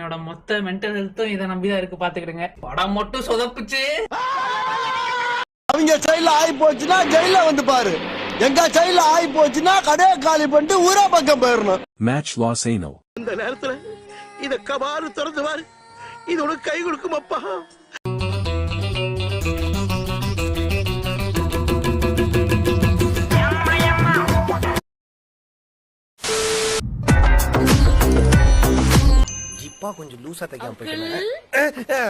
என்னோட மொத்த மென்டல் ஹெல்த்தும் இதை நம்பிதான் இருக்கு பாத்துக்கிடுங்க. படம் மட்டும் சொதப்புச்சு. அவங்க சைடுல ஆகி போச்சுன்னா ஜெயில வந்து பாரு. எங்க சைடுல ஆகி போச்சுன்னா கடையை காலி பண்ணிட்டு ஊரா பக்கம் போயிடணும். Match Los Ano. இந்த நேரத்துல இத கபாரு திறந்து பாரு. இது உனக்கு கை கொடுக்கும் அப்பா. ஜிப்பா கொஞ்சம் லூசா தைக்காம போயிட்டு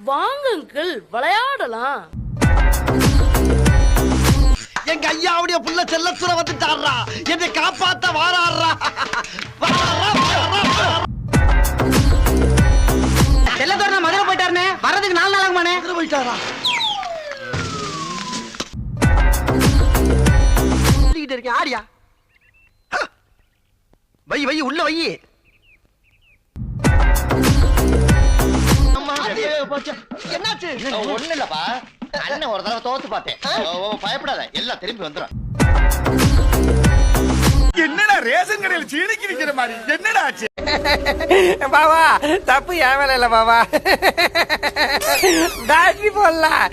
வாங்க அங்கிள். விளையாடலாம். எங்க ஐயாவுடைய புள்ள செல்லத்துல வந்துட்டாரா என்னை காப்பாத்த வாராடுறா. செல்லத்தோட மதுரை போயிட்டாருனே. வர்றதுக்கு நாலு நாள் ஆகுமானே போயிட்டாரா? இருக்கேன். ஆரியா! வை வை உள்ள வை. என்னாச்சு? ஒண்ணு இல்லப்பா. அண்ணன் ஒரு தடவை தோத்து பார்த்தேன். ஓ, ஓ, பயப்படாத. எல்லாம் திரும்பி வந்துடும் என்னடா ரேஷன் கடையில் சீனிக்கு விக்கிற மாதிரி? என்னடா ஆச்சு? பாவா தப்பு என் மேல இல்ல பாவா. பேட்டரி போடலாம்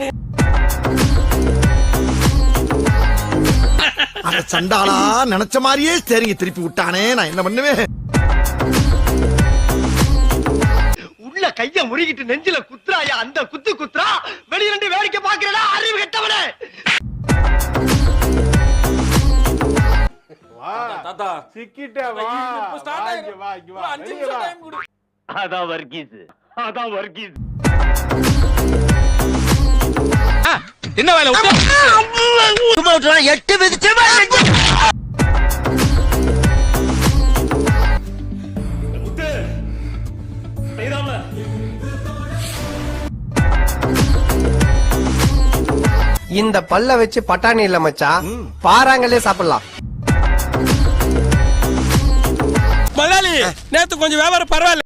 சண்டாளா நினைச்ச மாதிரியே சரிங்க திருப்பி விட்டானே நான் என்ன பண்ணுவேன்? உள்ள கைய முறுகிட்டு நெஞ்சில குத்துறாயா? அந்த குத்து குத்துறா? வெளிய ரெண்டு வேடிக்கை பாக்குறடா அறிவு கெட்டவனே. அதான் வர்கீஸ். அதான் வர்கீஸ். என்ன வேலை? எட்டு மிதிச்சு இந்த பல்ல வச்சு பட்டாணி இல்ல மச்சா பாறாங்களே சாப்பிடலாம். முதலாளி நேத்து கொஞ்சம் வியாபாரம் பரவாயில்ல.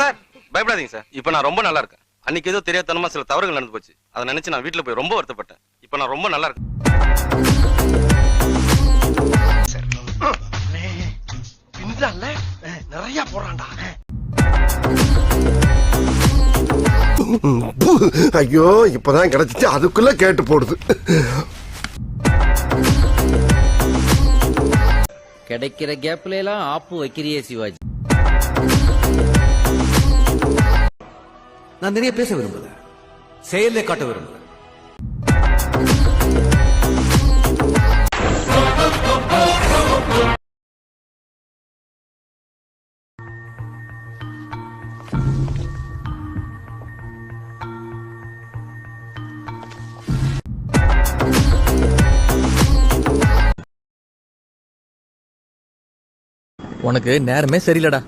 சார் பயப்படாதீங்க சார். இப்போ நான் ரொம்ப நல்லா இருக்கேன். அன்னைக்கு ஏதோ தெரியாதனமா சில தவறுகள் நடந்து போச்சு. அதை நினைச்சு நான் வீட்டுல போய் ரொம்ப வருத்தப்பட்டேன். இப்போ நான் ரொம்ப நல்லா இருக்கேன். நிறைய போறான்டா ஐயோ இப்பதான் கிடைச்சிச்சு. அதுக்குள்ள கேட்டு போடுது. கிடைக்கிற கேப்ல எல்லாம் ஆப்பு வைக்கிறியே சிவாஜி. நான் நிறைய பேச விரும்பல செயலே காட்ட விரும்புறேன். உனக்கு நேரமே சரியில்லடா.